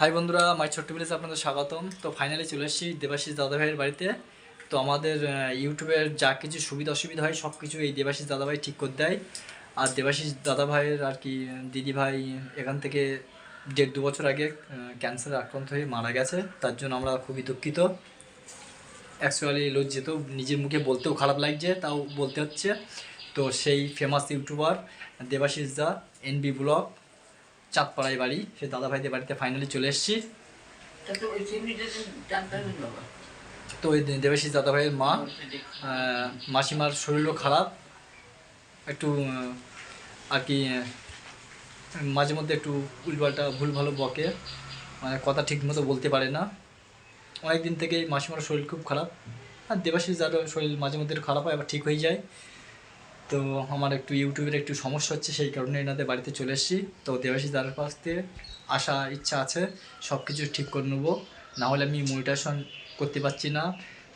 High বন্ধুরা মাই ছোট্ট ভিলেজে আপনাদের স্বাগতম। তো ফাইনালি চলে এসেছি দেবাশিস দাদাভাইয়ের বাড়িতে। তো আমাদের ইউটিউবের যা কিছু সুবিধা অসুবিধা হয় সব কিছু এই দেবাশিস দাদাভাই ঠিক করে দেয়। আর দেবাশিস দাদাভাইয়ের আর কি দিদিভাই এখান থেকে দেড় দু বছর আগে ক্যান্সারে আক্রান্ত হয়ে মারা গেছে। তার জন্য আমরা খুবই দুঃখিত। অ্যাকচুয়ালি লজ্জিত নিজের মুখে বলতেও খারাপ লাগছে, তাও বলতে হচ্ছে। তো সেই famous YouTuber Debashis da NB blog চাঁদপাড়ায় বাড়ি সে দাদাভাইদের বাড়িতে ফাইনালি চলে এসেছি। তো ওই দেবাশিস দাদাভাইয়ের মা মাসিমার শরীরও খারাপ। একটু আর কি মাঝে মধ্যে একটু উল্পাল্টা ভুল ভালো বকে। মানে কথা ঠিক মতো বলতে পারে না। অনেক দিন থেকেই মাসিমার শরীর খুব খারাপ। আর দেবাশিস দাদার শরীর মাঝে মধ্যে একটু খারাপ হয় আবার ঠিক হয়ে যায়। তো আমার একটু ইউটিউবের একটু সমস্যা হচ্ছে, সেই কারণে এনাদের বাড়িতে চলে এসেছি। তো দেবাশিস দাদার কাছ থেকে আসা ইচ্ছা আছে সব কিছু ঠিক করে নেব। নাহলে আমি মনিটেশন করতে পারছি না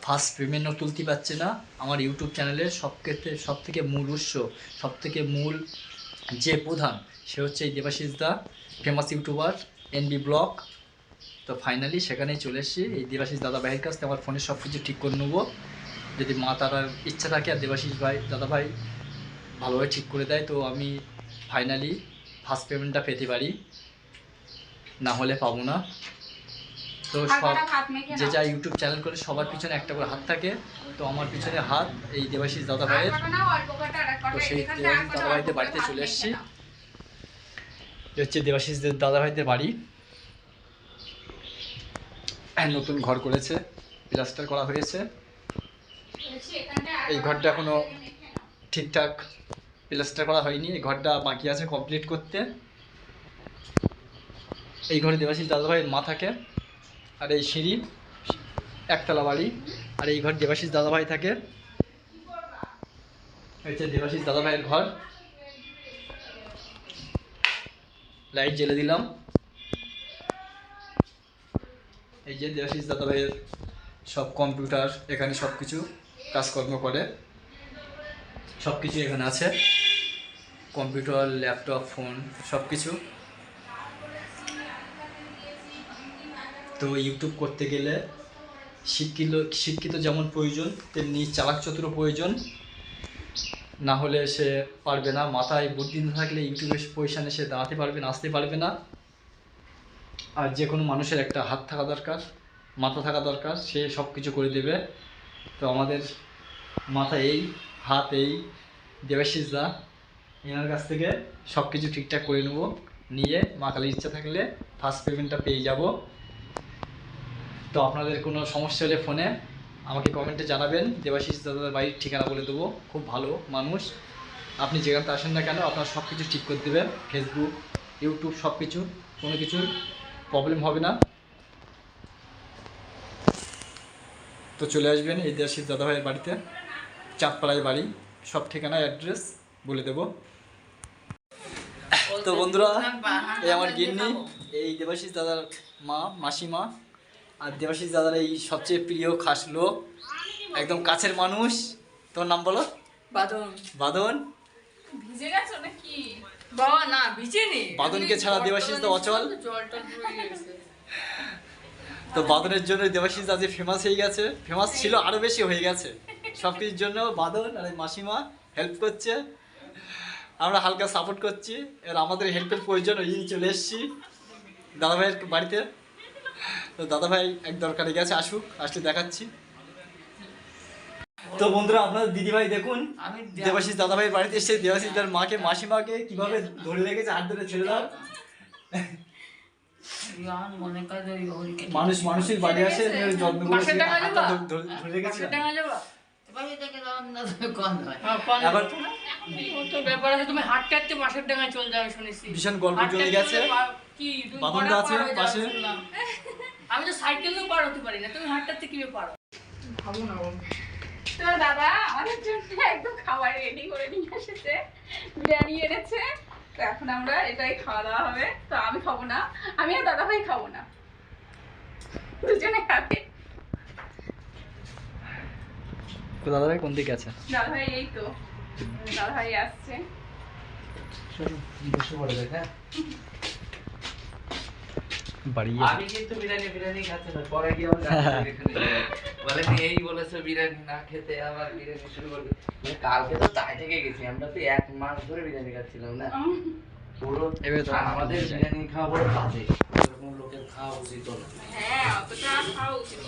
ফার্স্ট পেমেন্টও তুলতে পারছি না। আমার ইউটিউব চ্যানেলের সব ক্ষেত্রে সব থেকে মূল উৎস সব থেকে মূল যে প্রধান, সে হচ্ছে এই Debashis da famous YouTuber NB blog তো ফাইনালি সেখানেই চলে এসেছি। এই দেবাশিস দাদা ভাইয়ের কাছ থেকে আমার ফোনে সব কিছু ঠিক করে নেব। যদি মা তারার ইচ্ছা থাকে, আর দেবাশিস ভাই, দাদা ভাই ভালোভাবে ঠিক করে দেয় তো আমি ফাইনালি ফার্স্ট পেমেন্টটা পেতে পারি। না হলে পাবো না। তো সব যে যা ইউটিউব চ্যানেল করে সবার পিছনে একটা করে হাত থাকে তো আমার পিছনে হাত এই দেবাশিস দাদা ভাইয়ের। তো সেই দেবাশিস দাদা ভাইদের বাড়িতে চলে এসেছি। হচ্ছে দেবাশিসদের দাদা ভাইদের বাড়ি। হ্যাঁ, নতুন ঘর করেছে প্লাস্টার করা হয়েছে। এই ঘরটা এখনও ঠিকঠাক প্লাস্টার করা হয়নি, এই ঘরটা বাকি আছে কমপ্লিট করতে। এই ঘরে দেবাশিস দাদা ভাইয়ের মা থাকে আর এই সিঁড়ি, একতলা বাড়ি। আর এই ঘর দেবাশিস দাদাভাই থাকে। হচ্ছে দেবাশিস দাদা ভাইয়ের ঘর। লাইট জ্বেলে দিলাম। এই যে দেবাশিস দাদা ভাইয়ের সব কম্পিউটার, এখানে সব কিছু কাজকর্ম করে। সব কিছু এখানে আছে। কম্পিউটার, ল্যাপটপ, ফোন সব কিছু তো ইউটিউব করতে গেলে শিক্ষিত শিক্ষিত যেমন প্রয়োজন, তেমনি চালাক চতুর প্রয়োজন। না হলে সে পারবে না, মাথায় বুদ্ধি না থাকলে ইউটিউবের পয়সানে সে দাঁড়াতে পারবে না, আসতে পারবে না। আর যে কোনো মানুষের একটা হাত থাকা দরকার, মাথা থাকা দরকার, সে সব কিছু করে দেবে। তো আমাদের মাথা এই হাত এই দেবাশিস দা এনার কাছ থেকে সব কিছু ঠিকঠাক করে নেব। নিয়ে মা কালীর ইচ্ছা থাকলে ফার্স্ট পেমেন্টটা পেয়ে যাব। তো আপনাদের কোনো সমস্যা হলে ফোনে আমাকে কমেন্টে জানাবেন। দেবাশিস দাদার বাড়ির ঠিকানা বলে দেবো। খুব ভালো মানুষ। আপনি যেখানে আসেন না কেন, আপনার সব কিছু ঠিক করে দেবেন ফেসবুক ইউটিউব সব কিছু কোনো কিছুর প্রবলেম হবে না। তো চলে আসবেন এই দেবাশিস দাদাভাইয়ের বাড়িতে। চাঁদপাড়ায় বাড়ি সব ঠিকানা অ্যাড্রেস বলে দেবো। তো বন্ধুরা এই আমার গিন্নি এই দেবাশিস দাদার মা মাসিমা আর দেবাশিস দাদার এই সবচেয়ে প্রিয় খাস লোক একদম কাছের মানুষ। তোর নাম বলো? বাদন। বাদন? ভিজে গেছো নাকি? বাবা না ভিজেনি। বাদনকে ছাড়া দেবাশিস তো অচল। তো বাদনের জন্য দেবাশিস আজ ফেমাস হয়ে গেছে। ফেমাস ছিল আরও বেশি হয়ে গেছে। সব কিছুর জন্য বাদন আর এই মাসিমা হেল্প করছে। আমরা হালকা সাপোর্ট করছি। এবার আমাদের হেল্পের প্রয়োজন ওই চলে এসেছি। দাদাভাইয়ের বাড়িতে। তো দাদাভাই এক দরকারে গেছে আসুক আসলে দেখাচ্ছি। তো বন্ধুরা আপনার দিদিভাই দেখুন আমি দেবাশিস দাদাভাইয়ের বাড়িতে এসে দেবাশিস তার মাকে মাসিমাকে কীভাবে ধরে রেখেছে হাত ধরে ছেড়ে দাও। মনে মানুষ মানুষের বাড়ি আসে যত্ন করে ধরে রেখেছে। হয় ভীষণ গল্প গেছে। আছে পার যাবে পাশে। আমি তো সাইকেলেও পার হতে পারি না তুমি হাটটাতে কীভাবে পারো? ভাবো না বাবু। তো দাদা আমাদের জন্য একদম খাবার রেডি করে নিয়ে এসেছে বিরিয়ানি এনেছে। তো এখন আমরা এটাই খাওয়া দাওয়া হবে। তো আমি খাব না আমি আর দাদা ভাই খাব না। দুজনে খাবে। দাদাভাই কোন দিকে আছে? দাদা ভাই এই তো। দাদা ভাই আসছে বসে পড়ে দেখ। হ্যাঁ বাড়ি আমি কিন্তু বিরিয়ানি বিরিয়ানি খাচ্ছি না। পরে গিয়ে আমার এখানে বলে এই বলেছ বিরিয়ানি না খেতে আবার বিরিয়ানি শুরু করবে। মানে কালকে তো তাই থেকে গেছি। আমরা তো এক মাস ধরে বিরিয়ানি খাচ্ছিলাম না? পুরো আমাদের বিরিয়ানি। খাওয়া বড় বাজে। লোকের খাওয়া উচিত না। হ্যাঁ অতটা খাওয়া উচিত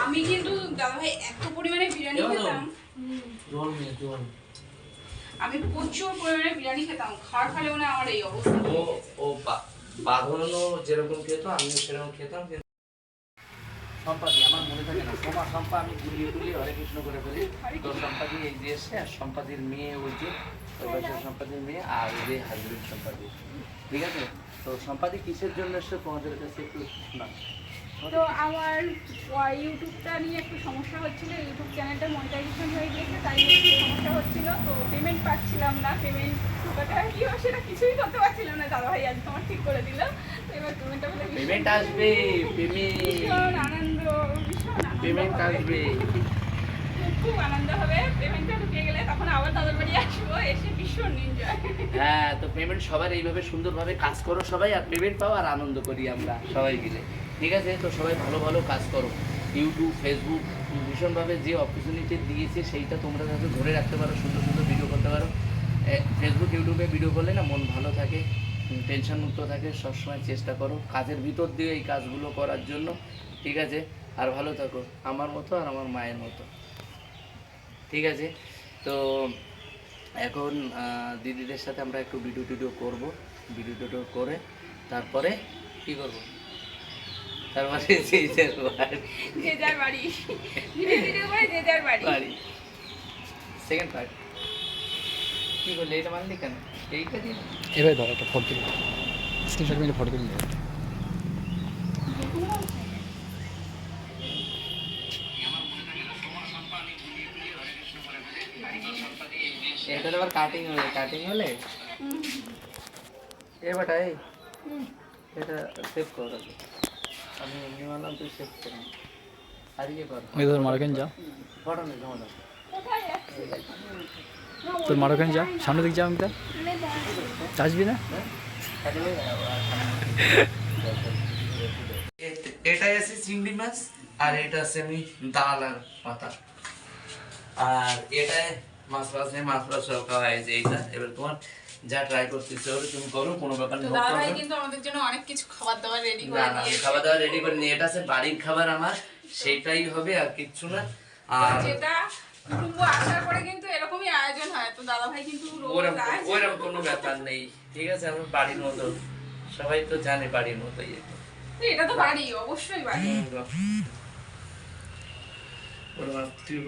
আমি কিন্তু দাদা ভাই এত পরিমাণে বিরিয়ানি খেতাম। জল নিয়ে জল। আমি প্রচুর পরিমাণে বিরিয়ানি খেতাম। খাওয়ার ফলে মানে আমার এই অবস্থা। ও ও বা- বাঁধানো যেরকম খেতো আমিও সেরকম খেতাম সম্পাদি আমার মনে থাকে না। সোমা সম্পা আমি গুলিয়ে গুলিয়ে হরে কৃষ্ণ করে ফেলি। তো সম্পাদি এই যে আর সম্পাদির মেয়ে ওই যে ওই সম্পাদির মেয়ে আর ওই যে হাজবেন্ড সম্পাদি ঠিক আছে? তো সম্পাদি কিসের জন্য এসে তোমাদের কাছে একটু তো আমার ইউটিউবটা নিয়ে একটু সমস্যা হচ্ছিল ইউটিউব চ্যানেলটা মনিটাইজেশন হয়ে গিয়েছে তাই একটু সমস্যা হচ্ছিল। তো পেমেন্ট পাচ্ছিলাম না পেমেন্ট ঢোকাটা কি সেটা কিছুই করতে পারছিলাম না। দাদা ভাই আজ তোমার ঠিক করে দিল। তো এবার পেমেন্টটা পেমেন্ট আসবে পেমেন্ট ভীষণ আনন্দ ভীষণ পেমেন্ট আসবে। খুব আনন্দ হবে। পেমেন্টটা ঢুকে গেলে তখন আবার দাদার বাড়ি আসব, এসে ভীষণ এনজয় হ্যাঁ তো পেমেন্ট সবার এইভাবে সুন্দরভাবে কাজ করো সবাই, আর পেমেন্ট পাও আর আনন্দ করি আমরা সবাই মিলে। ঠিক আছে? তো সবাই ভালো ভালো কাজ করো। ইউটিউব ফেসবুক ভীষণভাবে যে অপরচুনিটি দিয়েছে সেইটা তোমরা যাতে ধরে রাখতে পারো, সুন্দর সুন্দর ভিডিও করতে পারো। ফেসবুক ইউটিউবে ভিডিও করলে না মন ভালো থাকে টেনশন মুক্ত থাকে, সবসময় চেষ্টা করো কাজের ভিতর দিয়ে এই কাজগুলো করার জন্য। ঠিক আছে? আর ভালো থাকো, আমার মতো আর আমার মায়ের মতো। ঠিক আছে? তো এখন দিদিদের সাথে আমরা একটু ভিডিও টিডিও করব। ভিডিও টিডিও করে তারপরে কি করব? তারপরে যে বাড়ি। যে যার বাড়ি। ধীরে ধীরে করে যে যার বাড়ি। বাড়ি। সেকেন্ড পার্ট কি করলে? এটা মানলি কেন? এইটা দিন এবার ধর একটা ফটো তুলে স্ক্রিনশট মিলে ফটো তুলে এটা আবার কাটিং হলে কাটিং হলে? এ বেটা এই। এটা সেভ কর আমি এমনি মানলাম তুই সেভ কর। আর ইয়ে কর। ওই ধর মারোখান যা। ফটো নে জমা দাও তোর মারোখান যা সামনে দিক যা আমি ওখানে যাচ্ছি। আসবি না? এটাই আছে চিংড়ি মাছ আর এটা আছে আমি ডাল আর পাতা। আর এটাই মাছ মাছ নেই মাছ মাছ সব খাওয়া হয়েছে এইটা এবার তোমার যা ট্রাই করতেছে তুমি করো কোনো ব্যাপার নেই দাদা ভাই কিন্তু আমাদের জন্য অনেক কিছু খাবার দাবার রেডি না করে না দিয়েছে খাওয়া দাওয়া রেডি করে নিয়ে এটা আছে বাড়ির খাবার আমার সেটাই হবে আর কিচ্ছু না। আর যেটা কুটুম্ব আসার পরে কিন্তু এরকমই আয়োজন হয় তো দাদা ভাই কিন্তু ওরকম কোনো ব্যাপার নেই ঠিক আছে? আমার বাড়ির মতো সবাই তো জানে বাড়ির মতোই এটা তো এটা তো বাড়ি অবশ্যই বাড়ি। ওর আত্মীয়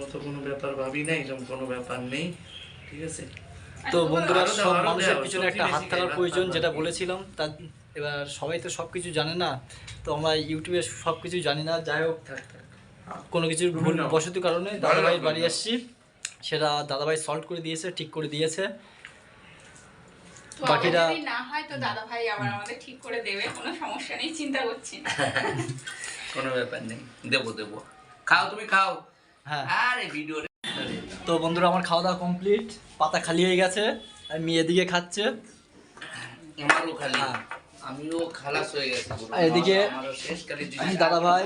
মতো কোনো ব্যাপার ভাবি না এরকম কোনো ব্যাপার নেই ঠিক আছে? তো বন্ধুরা সব মানুষের পিছনে একটা হাত থাকার প্রয়োজন যেটা বলেছিলাম তা এবার সবাই তো সব কিছু জানে না তো আমরা ইউটিউবে সব কিছু জানি না যাই হোক কোনো কিছুর ভুল না। বসতি কারণে লাগল বাড়ি। আসছি সেটা দাদাভাই সলভ করে দিয়েছে ঠিক করে দিয়েছে। না হয় তো আবার আমাদের ঠিক করে দেবে কোনো সমস্যা নেই চিন্তা করছি না। কোনো ব্যাপার নেই দেবো দেবো। খাও তুমি খাও। হ্যাঁ। আরে ভিডিও তো বন্ধুরা আমার খাওয়া দাওয়া কমপ্লিট পাতা খালি হয়ে গেছে আর মেয়ে এদিকে খাচ্ছে। আমারও খালি। হ্যাঁ। আমিও খালাস হয়ে গেছি আর এদিকে দাদা ভাই।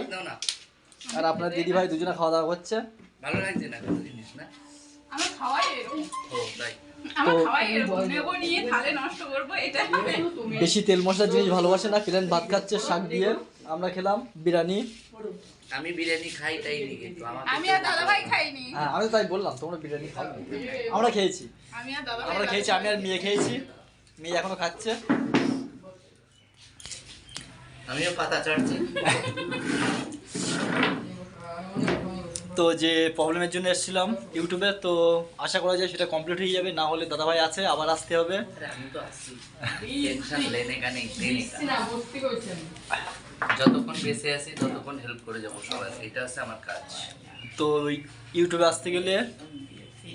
আর আপনার দিদি ভাই দুজনে খাওয়া দাওয়া করছে। ভালো লাগছে না কোনো জিনিস না? আমার খাওয়াই এরকম। ও তাই। বেশি তেল মশলা জিনিস ভালোবাসে না। প্লেন ভাত খাচ্ছে শাক দিয়ে। আমরা খেলাম বিরিয়ানি। আমি বিরিয়ানি খাই তাই নি কিন্তু আমার আমি আর দাদা ভাই খাইনি। হ্যাঁ আমি তো তাই বললাম তোমরা বিরিয়ানি খাও। আমরা খেয়েছি। আমি আর দাদা আমরা খেয়েছি আমি আর মেয়ে খেয়েছি। মেয়ে এখনও খাচ্ছে। আমিও পাতা চাটছি। তো যে প্রবলেমের জন্য এসেছিলাম ইউটিউবে তো আশা করা যায় সেটা কমপ্লিট হয়ে যাবে। না হলে দাদাভাই আছে আবার আসতে হবে। আমি তো আসছি। টেনশন লেনে কা যতক্ষণ বেঁচে আছি ততক্ষণ হেল্প করে যাব সবাই। এটা হচ্ছে আমার কাজ। তো ইউটিউবে আসতে গেলে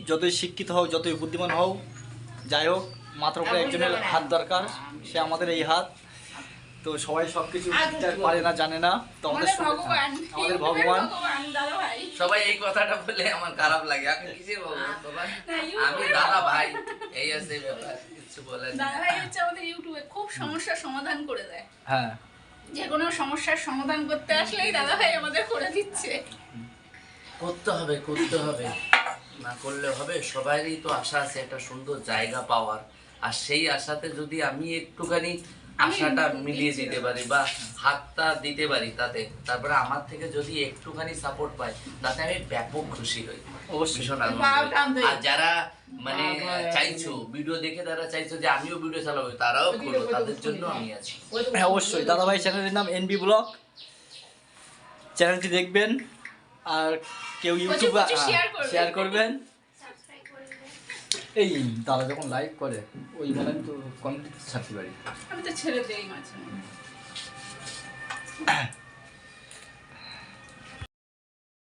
যতই শিক্ষিত হও যতই বুদ্ধিমান হও যাই হোক মাত্র করে একজনের হাত দরকার সে আমাদের এই হাত। তো সবাই সব কিছু পারে না জানে না তো আমাদের আমাদের ভগবান। আমাদের ভগবান। ভগবান দাদা ভাই। সবাই এই কথাটা বলে আমার খারাপ লাগে। আমি কিসের ভগবান আমি দাদা ভাই। এই আছে ব্যাপার কিছু নেই। দাদা ভাই হচ্ছে আমাদের ইউটিউবে খুব সমস্যার সমাধান করে দেয়। হ্যাঁ। যে কোনো সমস্যার সমাধান করতে আসলেই দাদা ভাই আমাদের করে দিচ্ছে। করতে হবে করতে হবে। না করলে হবে, সবারই তো আশা আছে, একটা সুন্দর জায়গা পাওয়ার। আর সেই আশাতে যদি আমি একটুখানি আশাটা মিলিয়ে দিতে পারি বা হাতটা দিতে পারি তাতে। তারপরে আমার থেকে যদি একটুখানি সাপোর্ট পাই তাতে আমি ব্যাপক খুশি হই। অবশ্যই। আর যারা মানে চাইছো ভিডিও দেখে তারা চাইছো যে আমিও ভিডিও চালাবো তারাও করো তাদের জন্য আমি আছি। হ্যাঁ অবশ্যই। দাদাভাই চ্যানেলের নাম এনবি ব্লগ চ্যানেলটি দেখবেন আর কেউ ইউটিউবে শেয়ার করবেন। এই দাদা যখন লাইভ করে ওই মানে আমি তো ছাড়তে পারি আমি তো ছেড়ে দেই মাঝে।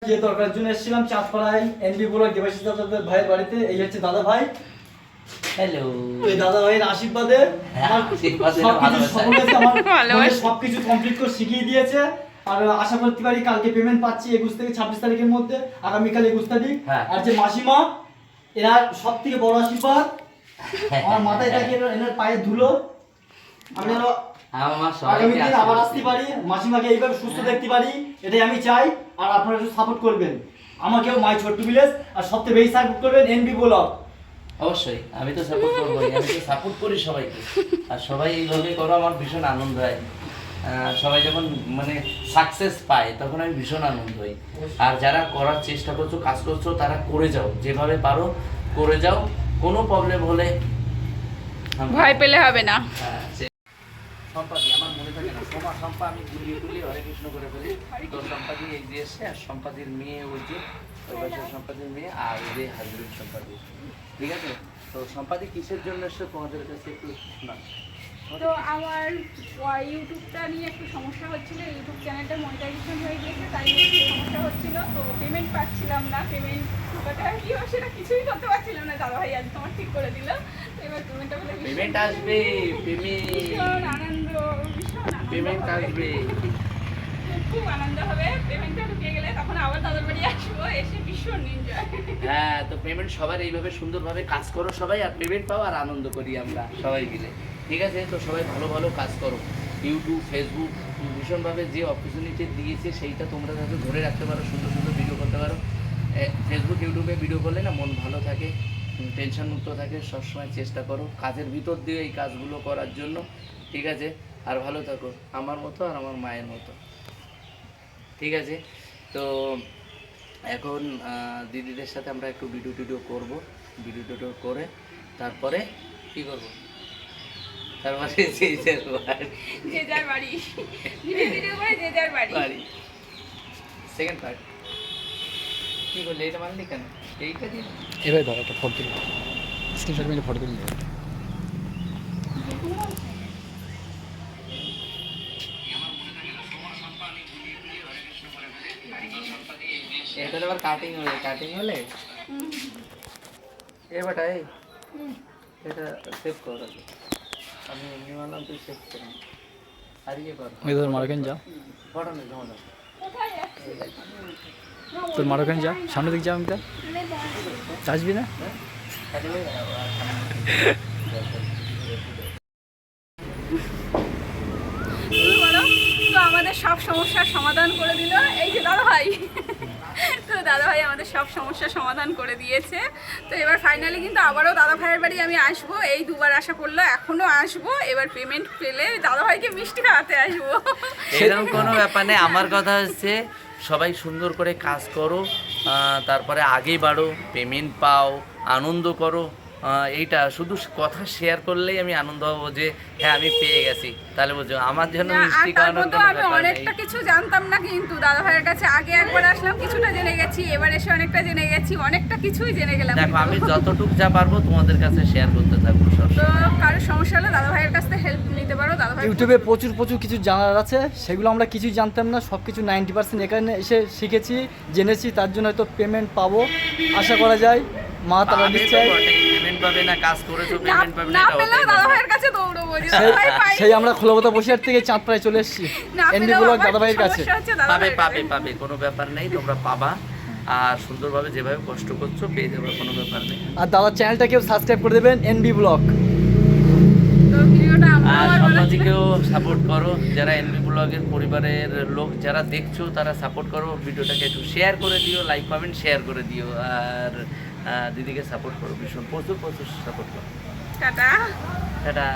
যে দরকার জন্য এসেছিলাম চাঁদপাড়ায় দেবাশিস দাদাদের ভাইয়ের বাড়িতে এই হচ্ছে দাদা ভাই। হ্যালো ওই দাদা ভাইয়ের আশীর্বাদে হ্যাঁ, আমার সবকিছু কমপ্লিট করে শিখিয়ে দিয়েছে। আর আশা করতে পারি কালকে পেমেন্ট পাচ্ছি একুশ থেকে ছাব্বিশ তারিখের মধ্যে আগামীকাল একুশ তারিখ। হ্যাঁ। আর যে মাসিমা এরা সব থেকে বড় আশীর্বাদ আমার মাথায় থাকে এনার- পায়ে ধুলো। আমি যেন আগামী দিন আবার আসতে পারি মাসিমাকে এইভাবে সুস্থ দেখতে পারি এটাই আমি চাই আর আপনারা একটু সাপোর্ট করবেন। আমাকেও মাই ছোট্ট ভিলেজ আর সবথেকে বেশি সাপোর্ট করবেন এনবি ব্লগ। অবশ্যই আমি তো সাপোর্ট করবোই আমি তো সাপোর্ট করি সবাইকে। আর সবাই এইভাবে করো আমার ভীষণ আনন্দ হয়। সবাই যখন মানে সাকসেস পায় তখন আমি ভীষণ আনন্দ হই। আর যারা করার চেষ্টা করছ কাজ করছ তারা করে যাও। যেভাবে পারো করে যাও। কোনো প্রবলেম হলে ভয় পেলে হবে না। হ্যাঁ, সম্পাদি আমার মনে থাকে না। সোমা সম্পা আমি গুলিয়ে গুলিয়ে হরে কৃষ্ণ করে ফেলি। তো সম্পাদি এই যে এসছে আর সম্পাদির মেয়ে ওই যে সম্পাদির মেয়ে আর ওই যে হাজবেন্ড সম্পাদি ঠিক আছে? তো সম্পাদি কিসের জন্য এসছে? তোমাদের কাছে একটু শোনা তো আমার ইউটিউবটা নিয়ে একটু সমস্যা হচ্ছিল ইউটিউব চ্যানেলটা মনিটাইজেশন হয়ে গিয়েছে তাই একটু সমস্যা হচ্ছিল। তো পেমেন্ট পাচ্ছিলাম না পেমেন্ট কি সেটা কিছুই করতে পারছিলাম না দাদা ভাই আজ তোমার ঠিক করে দিল। তো এবার পেমেন্টটা পেমেন্ট আসবে ভীষণ আনন্দ ভীষণ পেমেন্ট। আসবে। খুব আনন্দ হবে পেমেন্টটা ঢুকে গেলে তখন আবার দাদার বাড়ি আসব এসে ভীষণ এনজয় হ্যাঁ তো পেমেন্ট সবার এইভাবে সুন্দরভাবে কাজ করো সবাই আর পেমেন্ট পাও আর আনন্দ করি আমরা সবাই মিলে। ঠিক আছে, তো সবাই ভালো ভালো কাজ করো। ইউটিউব ফেসবুক ভীষণভাবে যে অপরচুনিটি দিয়েছে, সেইটা তোমরা যাতে ধরে রাখতে পারো, সুন্দর সুন্দর ভিডিও করতে পারো। ফেসবুক ইউটিউবে ভিডিও করলে না মন ভালো থাকে টেনশন মুক্ত থাকে, সবসময় চেষ্টা করো। কাজের ভিতর দিয়ে এই কাজগুলো করার জন্য, ঠিক আছে? আর ভালো থাকো, আমার মতো আর আমার মায়ের মতো। ঠিক আছে? তো এখন দিদিদের সাথে আমরা একটু ভিডিও টিডিও করব। ভিডিও টিডিও করে, তারপরে কি করব? তারপরে যে যার বাড়ি- যে যার বাড়ি। ধীরে ধীরে করে যে যার বাড়ি। বাড়ি। সেকেন্ড পার্ট কি করলে এটা মানলি কেন? এইটা দিন এবার ধর একটা ফটো তুলি। স্ক্রিনশট মেরে ফটো তুলি। এটা আবার কাটিং হলে কাটিং হলে? এ বেটা এই। এটা সেভ কর। ওই ধর মারোকেন যা। তোর মারোকেন যা সামনে দিক যা আমি তা আসবি না আমাদের সব সমস্যার সমাধান করে দিল। তো দাদা ভাই আমাদের সব সমস্যার সমাধান করে দিয়েছে। তো এবার ফাইনালি কিন্তু আবারও দাদা ভাইয়ের বাড়ি আমি আসব। এই দুবার আশা করল এখনও আসব। এবার পেমেন্ট পেলে দাদা ভাইকে মিষ্টি খাওয়াতে আসব। সেরকম কোনো ব্যাপার নেই। আমার কথা হচ্ছে, সবাই সুন্দর করে কাজ করো তারপরে আগে বাড়ো পেমেন্ট পাও, আনন্দ করো। এইটা শুধু কথা শেয়ার করলেই আমি আনন্দ হব যে হ্যাঁ আমি পেয়ে গেছি। তাহলে বুঝছ আমার জন্য মিষ্টি আমি অনেকটা কিছু জানতাম না কিন্তু দাদা ভাইয়ের কাছে আগে একবার আসলাম কিছুটা জেনে গেছি এবার এসে অনেকটা জেনে গেছি অনেকটা কিছুই জেনে গেলাম দেখো আমি যতটুকু যা পারব তোমাদের কাছে শেয়ার করতে থাকব তো কারোর সমস্যা হলে দাদা ভাইয়ের কাছ থেকে হেল্প নিতে পারো দাদা ভাই ইউটিউবে প্রচুর প্রচুর কিছু জানার আছে সেগুলো আমরা কিছুই জানতাম না সব কিছু নাইনটি পার্সেন্ট এখানে এসে শিখেছি জেনেছি তার জন্য হয়তো পেমেন্ট পাবো আশা করা যায়। সেই আমরা থেকে চলে এসেছি। ব্লক কাছে। পাবে পাবে পাবে কোনো ব্যাপার নেই তোমরা পাবা। আর সুন্দরভাবে যেভাবে কষ্ট করছ পেয়ে যাবে কোনো ব্যাপার নেই। আর দাদা চ্যানেলটাকেও সাবস্ক্রাইব করে দেবেন ব্লক সাপোর্ট করো যারা ব্লগের পরিবারের লোক যারা দেখছ তারা সাপোর্ট করো। ভিডিওটাকে একটু শেয়ার করে দিও লাইক পাবেন শেয়ার করে দিও। আর দিদিকে সাপোর্ট করো ভীষণ প্রচুর প্রচুর সাপোর্ট করো। টাটা। টাটা।